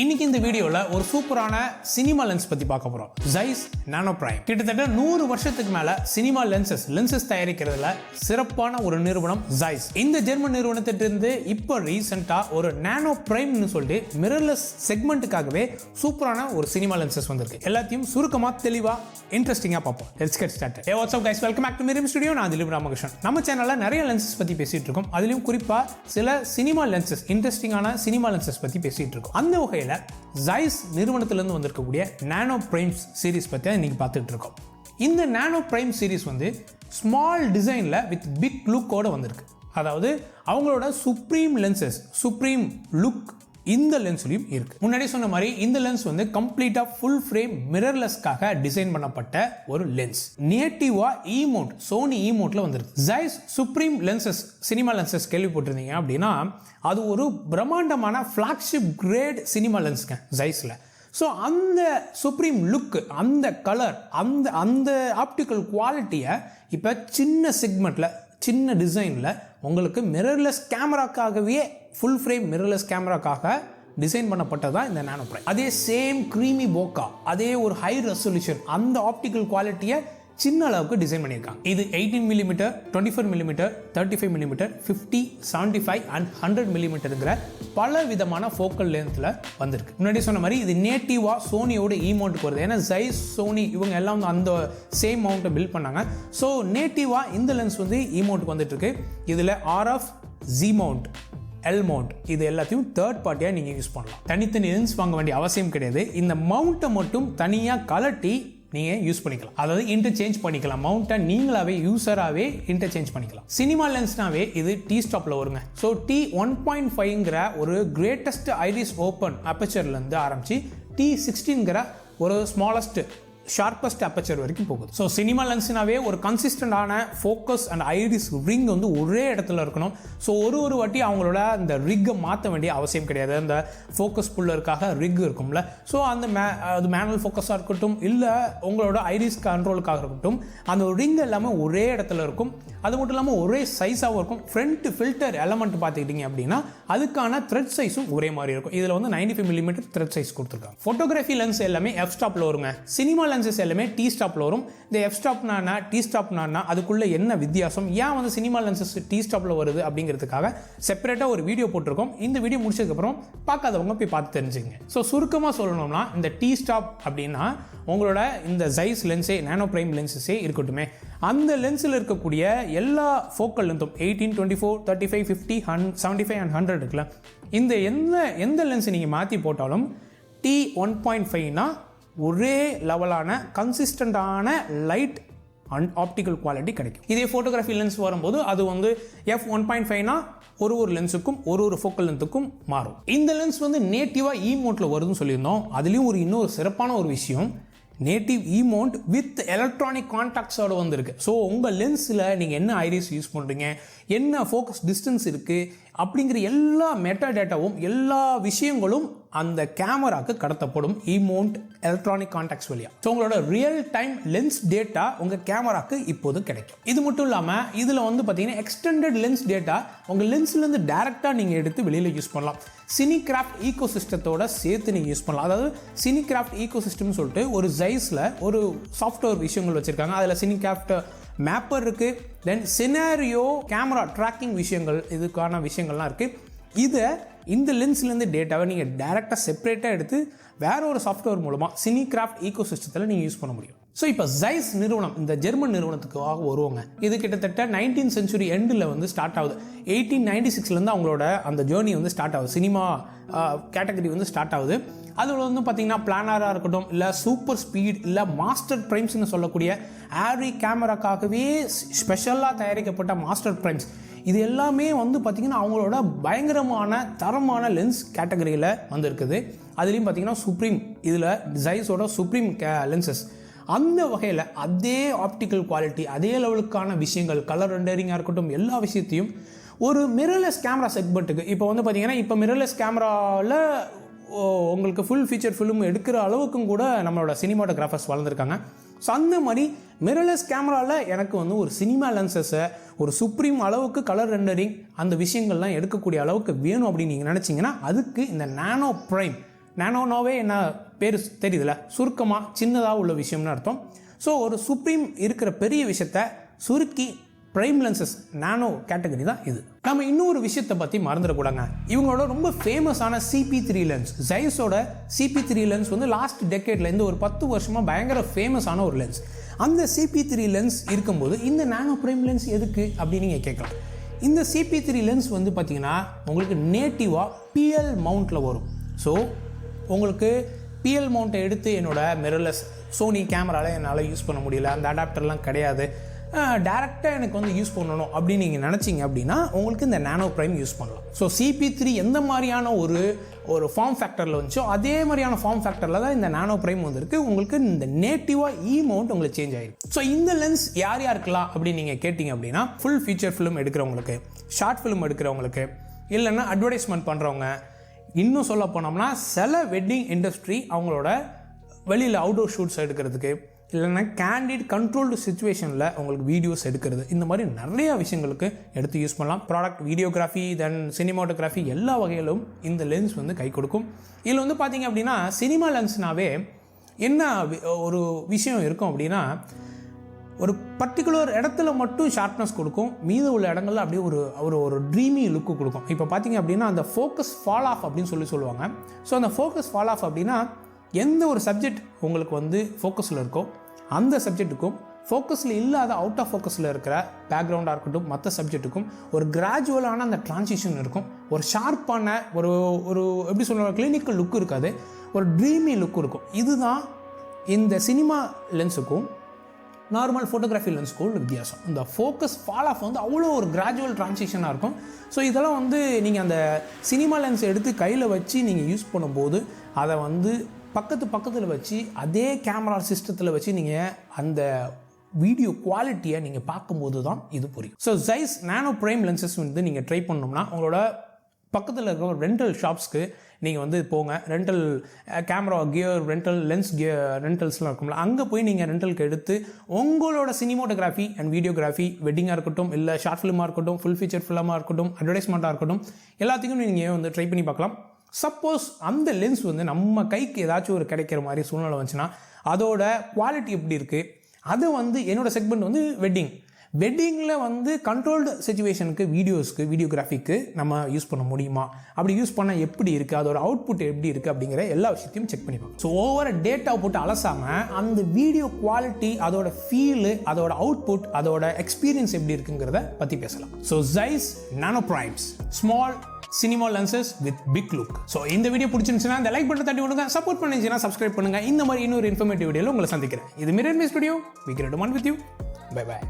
இன்னைக்கு இந்த வீடியோவில் ஒரு சூப்பரான சினிமா லென்ஸ் பற்றி பார்க்க போகிறோம் ஜைஸ் நானோ பிரைம் கிட்டத்தட்ட நூறு வருஷத்துக்கு மேலே சினிமா லென்சஸ் லென்சஸ் தயாரிக்கிறதுல சிறப்பான ஒரு நிறுவனம் ஜைஸ் இந்த ஜெர்மன் நிறுவனத்திட்டிருந்து இப்போ ரீசெண்டாக ஒரு நானோ பிரைம்னு சொல்லிட்டு மிரர்லெஸ் செக்மெண்ட்டுக்காகவே சூப்பரான ஒரு சினிமா லென்சஸ் வந்திருக்கு. எல்லாத்தையும் சுருக்கமாக தெளிவாக இன்ட்ரெஸ்டிங்காக பார்ப்போம். Let's get start hey what's up guys welcome back to Mirim studio நான் திலீப் ராமகிருஷ்ணன். நம்ம சேனலில் நிறைய லென்சஸ் பற்றி பேசிகிட்டு இருக்கோம். அதுலேயும் குறிப்பாக சில சினிமா லென்சஸ் இன்ட்ரெஸ்டிங்கான சினிமா லென்சஸ் பற்றி பேசிகிட்டு இருக்கோம். அந்த வகை ஜைஸ் நிறுவனத்திலேருந்து வந்திருக்கக்கூடிய நானோ பிரைம்ஸ் சீரிஸ் பத்தி தான் இன்னைக்கு பார்த்துட்டு இருக்கோம். இந்த நானோ பிரைம் சீரிஸ் வந்து ஸ்மால் டிசைன்ல வித் பிக் லுக்கோட வந்திருக்கு. அதாவது அவங்களோட சுப்ரீம் லென்சஸ் சுப்ரீம் லுக் இந்த லென்ஸ்லையும் இருக்கு. முன்னாடி சொன்ன மாதிரி இந்த லென்ஸ் வந்து கம்ப்ளீட்டா ஃபுல் ஃப்ரேம் மிரர்லெஸ்க்காக டிசைன் பண்ணப்பட்ட ஒரு லென்ஸ் நேட்டிவா ஈமோட் சோனி ஈமோட்ல வந்திருக்கு. Zeiss supreme lenses cinema lenses கேள்விப்பட்டிருந்தீங்க அப்படின்னா அது ஒரு பிரம்மாண்டமான ஃபிளாக்ஷிப் கிரேட் சினிமா லென்ஸ்ங்க ஜைஸ்ல ஸோ அந்த சுப்ரீம் லுக் அந்த கலர் அந்த அந்த ஆப்டிக்கல் குவாலிட்டியை இப்போ சின்ன செக்மெண்ட்டில் சின்ன டிசைனில் உங்களுக்கு மிரர்லெஸ் கேமராக்காகவே ஃபுல் ஃப்ரேம் மிரர்லெஸ் கேமராக்காக டிசைன் பண்ணப்பட்டதா இந்த நானோ பிரைம் அதே சேம் க்ரீமி போக்கா அதே ஒரு ஹை ரெசல்யூஷன் அந்த ஆப்டிக்கல் குவாலிட்டியை சின்ன அளவுக்கு டிசைன் பண்ணியிருக்காங்க. இது eighteen millimetre twenty four millimetre thirty five millimetre fifty seventy five and hundred மில்லிமீட்டருங்கிற பல விதமான ஃபோக்கல் லென்த்தில் வந்திருக்கு. முன்னாடி சொன்ன மாதிரி இது நேட்டிவாக சோனியோட ஈமௌண்ட்டுக்கு வருது. ஏன்னா ஜைஸ் சோனி இவங்க எல்லாம் வந்து அந்த சேம் மவுண்ட்டை பில்ட் பண்ணாங்க. ஸோ நேட்டிவாக இந்த லென்ஸ் வந்து ஈமௌண்ட்டுக்கு வந்துட்டு இருக்கு. இதில் RF G mount L mount இது எல்லாத்தையும் தேர்ட் பார்ட்டியாக நீங்கள் யூஸ் பண்ணலாம். தனித்தனி லென்ஸ் வாங்க வேண்டிய அவசியம் கிடையாது. இந்த மவுண்ட்டை மட்டும் தனியாக கலட்டி நீங்கள் யூஸ் பண்ணிக்கலாம். அதாவது இன்டர்சேஞ்ச் பண்ணிக்கலாம். மவுண்ட்டை நீங்களாவே யூஸராகவே இன்டர்சேஞ்ச் பண்ணிக்கலாம். சினிமா லென்ஸ்னாவே இது டி ஸ்டாப்பில் வருங்க. ஸோ டி ஒன் பாயிண்ட் ஃபைவ்ங்கிற ஒரு கிரேட்டஸ்ட் ஐரிஸ் ஓப்பன் அப்பச்சர்லேருந்து ஆரம்பித்து டி சிக்ஸ்டீன்கிற ஒரு ஸ்மாலஸ்ட் ஷார்ப்பஸ்ட் அப்பச்சர் வரைக்கும் போகுது. ஸோ சினிமா லென்ஸ்னாவே ஒரு கன்சிஸ்டண்டான ஃபோக்கஸ் அண்ட் ஐரிஸ் ரிங் வந்து ஒரே இடத்துல இருக்கணும். ஸோ ஒரு ஒரு வாட்டி அவங்களோட அந்த ரிக்கை மாற்ற வேண்டிய அவசியம் கிடையாது. அந்த ஃபோக்கஸ் புல்லருக்காக ரிக் இருக்கும்ல. ஸோ அந்த மே அது மேனுவல் ஃபோக்கஸாக இருக்கட்டும் இல்லை உங்களோட ஐரிஸ் கண்ட்ரோலுக்காக இருக்கட்டும் அந்த ரிங் எல்லாமே ஒரே இடத்துல இருக்கும். அது மட்டும் இல்லாமல் ஒரே சைஸாகவும் இருக்கும். ஃப்ரண்ட் ஃபில்டர் எலமெண்ட் பார்த்துக்கிட்டிங்க அப்படின்னா அதுக்கான த்ரெட் சைஸும் ஒரே மாதிரி இருக்கும். இதில் வந்து ninety five millimetre thread size கொடுத்துருக்காங்க. ஃபோட்டோகிராஃபி லென்ஸ் எல்லாமே எஃப் ஸ்டாப்பில் வருங்க. சினிமா லென்சஸ் எல்லாமே டி ஸ்டாப்பில் வரும். இந்த எஃப் ஸ்டாப்னா டி ஸ்டாப்னா அதுக்குள்ளே என்ன வித்தியாசம்? ஏன் வந்து சினிமா லென்சஸ் டி ஸ்டாப்பில் வருது அப்படிங்கிறதுக்காக செப்பரேட்டாக ஒரு வீடியோ போட்டிருக்கோம். இந்த வீடியோ முடிச்சதுக்கப்புறம் பார்க்காதவங்க போய் பார்த்து தெரிஞ்சுங்க ஸோ சுருக்கமாக சொல்லணும்னா இந்த டி ஸ்டாப் அப்படின்னா உங்களோட இந்த ஜைஸ் லென்ஸே நேனோ பிரைம் லென்சஸே இருக்கட்டுமே. அந்த லென்ஸில் இருக்கக்கூடிய எல்லா focal லென்த்தும் eighteen twenty four thirty five fifty hun seventy five and hundred இருக்குல்ல. இந்த எந்த எந்த லென்ஸ் நீங்கள் மாற்றி போட்டாலும் டி ஒன் பாயிண்ட் ஃபைவ்னா ஒரே லெவலான கன்சிஸ்டண்டான லைட் அண்ட் ஆப்டிக்கல் குவாலிட்டி கிடைக்கும். இதே ஃபோட்டோகிராஃபி லென்ஸ் வரும்போது அது வந்து எஃப் ஒன் பாயிண்ட் ஃபைவ்னா ஒரு ஒரு லென்ஸுக்கும் ஒரு ஒரு ஃபோக்கல் லென்த்துக்கும் மாறும். இந்த லென்ஸ் வந்து நேட்டிவாக இ மோட்டில் வருதுன்னு சொல்லியிருந்தோம். அதுலேயும் ஒரு இன்னொரு சிறப்பான ஒரு விஷயம் native E mount with electronic கான்டாக்ட்ஸோடு வந்திருக்கு. ஸோ உங்கள் லென்ஸில் நீங்கள் என்ன ஐரிஸ் யூஸ் பண்ணுறீங்க என்ன ஃபோக்கஸ் டிஸ்டன்ஸ் இருக்குது அப்படிங்கிற எல்லா மெட்டா டேட்டாவும் எல்லா விஷயங்களும் அந்த கேமராக்கு கடத்தப்படும் இமௌண்ட் எலக்ட்ரானிக் கான்டாக்ட்ஸ் வழியாக ஸோ உங்களோட ரியல் டைம் லென்ஸ் டேட்டா உங்கள் கேமராக்கு இப்போது கிடைக்கும். இது மட்டும் இல்லாமல் இதில் வந்து பார்த்தீங்கன்னா எக்ஸ்டெண்டட் லென்ஸ் டேட்டா உங்கள் லென்ஸ்லேருந்து டேரெக்டாக நீங்கள் எடுத்து வெளியில் யூஸ் பண்ணலாம். சினிகிராஃப்ட் ஈகோ சிஸ்டத்தோட சேர்த்து நீங்கள் யூஸ் பண்ணலாம். அதாவது சினிகிராஃப்ட் ஈகோ சிஸ்டம்னு சொல்லிட்டு ஒரு ஜைஸில் ஒரு சாஃப்ட்வேர் விஷயங்கள் வச்சுருக்காங்க. அதில் சினிகிராஃப்ட் மேப்பர் இருக்குது தென் சினாரியோ கேமரா ட்ராக்கிங் விஷயங்கள் இதுக்கான விஷயங்கள்லாம் இருக்குது இதை இந்த லென்ஸ்லேருந்து டேட்டாவை நீங்கள் டேரெக்டாக செப்பரேட்டாக எடுத்து வேற ஒரு சாஃப்ட்வேர் மூலமாக சினி கிராஃப்ட் ஈகோ சிஸ்டத்தில் நீங்கள் யூஸ் பண்ண முடியும். ஸோ இப்போ ஜைஸ் நிறுவனம் இந்த ஜெர்மன் நிறுவனத்துக்காக வருவாங்க. இது கிட்டத்தட்ட நைன்டீன் சென்ச்சுரி எண்டில் வந்து ஸ்டார்ட் ஆகுது. எயிட்டீன் நைன்டி சிக்ஸ்லேருந்து அவங்களோட அந்த ஜேர்னி வந்து ஸ்டார்ட் ஆகுது. சினிமா கேட்டகரி வந்து ஸ்டார்ட் ஆகுது. அதில் வந்து பார்த்திங்கன்னா பிளானராக இருக்கட்டும் இல்லை சூப்பர் ஸ்பீட் இல்லை மாஸ்டர் ப்ரைம்ஸ்னு சொல்லக்கூடிய ஆரி கேமராக்காகவே ஸ்பெஷலாக தயாரிக்கப்பட்ட மாஸ்டர் ப்ரைம்ஸ் இது எல்லாமே வந்து பார்த்திங்கன்னா அவங்களோட பயங்கரமான தரமான லென்ஸ் கேட்டகரியில் வந்திருக்குது. அதுலேயும் பார்த்தீங்கன்னா சுப்ரீம் இதில் ஜைஸோட சுப்ரீம் கே லென்சஸ் அந்த வகையில் அதே ஆப்டிக்கல் குவாலிட்டி அதே லெவலுக்கான விஷயங்கள் கலர் ரெண்டரிங்காக இருக்கட்டும் எல்லா விஷயத்தையும் ஒரு மிரர்லெஸ் கேமரா செக்மெண்ட்டுக்கு இப்போ வந்து பார்த்திங்கன்னா இப்போ மிரர்லெஸ் கேமராவில் உங்களுக்கு ஃபுல் ஃபீச்சர் ஃபிலிம் எடுக்கிற அளவுக்கும் கூட நம்மளோட சினிமாட்டோகிராஃபர்ஸ் வளர்ந்துருக்காங்க. ஸோ அந்த மாதிரி மிரர்லெஸ் கேமராவில் எனக்கு வந்து ஒரு சினிமா லென்சஸை ஒரு சுப்ரீம் அளவுக்கு கலர் ரெண்டரிங் அந்த விஷயங்கள்லாம் எடுக்கக்கூடிய அளவுக்கு வேணும் அப்படின்னு நீங்கள் நினச்சிங்கன்னா அதுக்கு இந்த நானோ ப்ரைம் நானோனாவே என்ன பேர் தெரியுதுல சுருக்கமாக சின்னதாக உள்ள விஷயம்னு அர்த்தம். ஸோ ஒரு சுப்ரீம் இருக்கிற பெரிய விஷயத்த சுருக்கி ப்ரைம் லென்சஸ் நானோ கேட்டகரி தான் இது. நம்ம இன்னொரு விஷயத்தை பற்றி மறந்துடக்கூடாங்க இவங்களோட ரொம்ப ஃபேமஸான சிபி த்ரீ லென்ஸ் ஜைஸோட சிபி த்ரீ லென்ஸ் வந்து லாஸ்ட் டெக்கேட்லேருந்து ஒரு பத்து வருஷமாக பயங்கர ஃபேமஸான ஒரு லென்ஸ் அந்த சிபி த்ரீ லென்ஸ் இருக்கும்போது இந்த நானோ பிரைம் லென்ஸ் எதுக்கு அப்படின்னு நீங்கள் கேட்கலாம். இந்த சிபி த்ரீ லென்ஸ் வந்து பார்த்தீங்கன்னா உங்களுக்கு நேட்டிவாக பிஎல் மவுண்ட்டில் வரும். ஸோ உங்களுக்கு பிஎல் மவுண்ட்டை எடுத்து என்னோட மிரர்லெஸ் சோனி கேமராவில் என்னால் யூஸ் பண்ண முடியல. அந்த அடாப்டர்லாம் கிடையாது. டேரெக்டாக எனக்கு வந்து யூஸ் பண்ணணும் அப்படின்னு நீங்கள் நினச்சிங்க அப்படின்னா உங்களுக்கு இந்த நானோ ப்ரைம் யூஸ் பண்ணலாம். ஸோ சிபி த்ரீ எந்த மாதிரியான ஒரு ஒரு ஃபார்ம் ஃபேக்டரில் வந்துச்சோ அதே மாதிரியான ஃபார்ம் ஃபேக்டரில் தான் இந்த நானோ ப்ரைம் வந்திருக்கு. உங்களுக்கு இந்த நேட்டிவாக இ மவுண்ட் உங்களுக்கு சேஞ்ச் ஆயிருக்கு ஸோ இந்த லென்ஸ் யார் யாருக்கலாம் அப்படின்னு நீங்கள் கேட்டிங்க அப்படின்னா ஃபுல் ஃபீச்சர் ஃபிலிம் எடுக்கிறவங்களுக்கு ஷார்ட் ஃபிலிம் எடுக்கிறவங்களுக்கு இல்லைன்னா அட்வர்டைஸ்மெண்ட் பண்ணுறவங்க இன்னும் சொல்ல போனோம்னா சில வெட்டிங் இண்டஸ்ட்ரி அவங்களோட வெளியில் அவுட்டோர் ஷூட்ஸ் எடுக்கிறதுக்கு இல்லைன்னா கேண்டிட் கண்ட்ரோல்டு சுச்சுவேஷனில் உங்களுக்கு வீடியோஸ் எடுக்கிறது. இந்த மாதிரி நிறைய விஷயங்களுக்கு எடுத்து யூஸ் பண்ணலாம். ப்ராடக்ட் வீடியோகிராஃபி தென் சினிமாட்டோகிராஃபி எல்லா வகையிலும் இந்த லென்ஸ் வந்து கை கொடுக்கும். இதில் வந்து பார்த்தீங்க அப்படின்னா சினிமா லென்ஸ்னாவே என்ன ஒரு விஷயம் இருக்கும் அப்படின்னா ஒரு பர்டிகுலர் இடத்துல மட்டும் ஷார்ப்னஸ் கொடுக்கும். மீத உள்ள இடங்கள்ல அப்படியே ஒரு ஒரு ஒரு ட்ரீமி லுக்கு கொடுக்கும். இப்போ பார்த்தீங்க அப்படின்னா அந்த ஃபோக்கஸ் ஃபால் ஆஃப் அப்படின்னு சொல்லி சொல்லுவாங்க. ஸோ அந்த ஃபோக்கஸ் ஃபால் ஆஃப் அப்படின்னா எந்த ஒரு சப்ஜெக்ட் உங்களுக்கு வந்து ஃபோக்கஸில் இருக்கோ அந்த சப்ஜெக்ட்டுக்கும் ஃபோக்கஸில் இல்லாத அவுட் ஆஃப் ஃபோக்கஸில் இருக்கிற பேக்ரவுண்டாக இருக்கட்டும் மற்ற சப்ஜெக்ட்டுக்கும் ஒரு கிராஜுவலான அந்த டிரான்சிஷன் இருக்கும். ஒரு ஷார்ப்பான ஒரு ஒரு எப்படி சொல்லுவாங்க கிளினிக்கல் லுக் இருக்காது. ஒரு ட்ரீமி லுக் இருக்கும். இதுதான் இந்த சினிமா லென்ஸுக்கும் நார்மல் ஃபோட்டோகிராஃபி லென்ஸ்க்கு உள்ள வித்தியாசம். இந்த ஃபோக்கஸ் ஃபால் ஆஃப் வந்து அவ்வளோ ஒரு கிராஜுவல் டிரான்சிஷனாக இருக்கும். ஸோ இதெல்லாம் வந்து நீங்கள் அந்த சினிமா லென்ஸ் எடுத்து கையில் வச்சு நீங்கள் யூஸ் பண்ணும்போது அதை வந்து பக்கத்து பக்கத்தில் வச்சு அதே கேமரா சிஸ்டத்தில் வச்சு நீங்கள் அந்த வீடியோ குவாலிட்டியை நீங்கள் பார்க்கும்போது தான் இது புரியும். So Zeiss nano prime lenses வந்து நீங்கள் ட்ரை பண்ணோம்னா உங்களோட பக்கத்தில் இருக்கிற ரெண்டல் ஷாப்ஸ்க்கு நீங்கள் வந்து போங்க. Rental camera gear rental lens gear ரெண்டல்ஸ்லாம் இருக்கும்ல அங்கே போய் நீங்கள் ரெண்டலுக்கு எடுத்து உங்களோட சினிமோட்டோகிராஃபி அண்ட் வீடியோகிராஃபி வெட்டிங்காக இருக்கட்டும் இல்லை ஷார்ட் ஃபிலிமாக இருக்கட்டும் ஃபுல் ஃபீச்சர் ஃபிலிமாக இருக்கட்டும் அட்வர்டைஸ்மெண்ட்டாக இருக்கட்டும் எல்லாத்தையும் நீங்கள் வந்து ட்ரை பண்ணி பார்க்கலாம். சப்போஸ் அந்த லென்ஸ் வந்து நம்ம கைக்கு ஏதாச்சும் ஒரு கிடைக்கிற மாதிரி சூழ்நிலை வந்துச்சுன்னா அதோட குவாலிட்டி எப்படி இருக்குது அது வந்து என்னோட செக்மெண்ட் வந்து வெட்டிங் வெட்டிங்கில் வந்து கண்ட்ரோல்டு சுச்சுவேஷனுக்கு வீடியோஸ்க்கு வீடியோகிராஃபிக்கு நம்ம யூஸ் பண்ண முடியுமா? அப்படி யூஸ் பண்ணால் எப்படி இருக்குது அதோட அவுட்புட் எப்படி இருக்குது அப்படிங்கிற எல்லா விஷயத்தையும் செக் பண்ணி பார்க்கணும் ஸோ ஓவர டேட்டா போட்டு அலசாமல் அந்த வீடியோ குவாலிட்டி அதோட ஃபீலு அதோட அவுட்புட் அதோட எக்ஸ்பீரியன்ஸ் எப்படி இருக்குங்கிறத பற்றி பேசலாம். So Zeiss nano primes small cinema lenses with big look so இந்த வீடியோ பிடிச்சிருந்துச்சுன்னா இந்த லைக் பட்டன் தட்டி விடுங்க சப்போர்ட் பண்ணிச்சுன்னா சப்ஸ்கிரைப் பண்ணுங்க. இந்த மாதிரி இன்னொரு இன்ஃபர்மேட்டிவ் வீடியோவில் உங்களை சந்திக்கிறேன். இது mirror miss video we one with you bye bye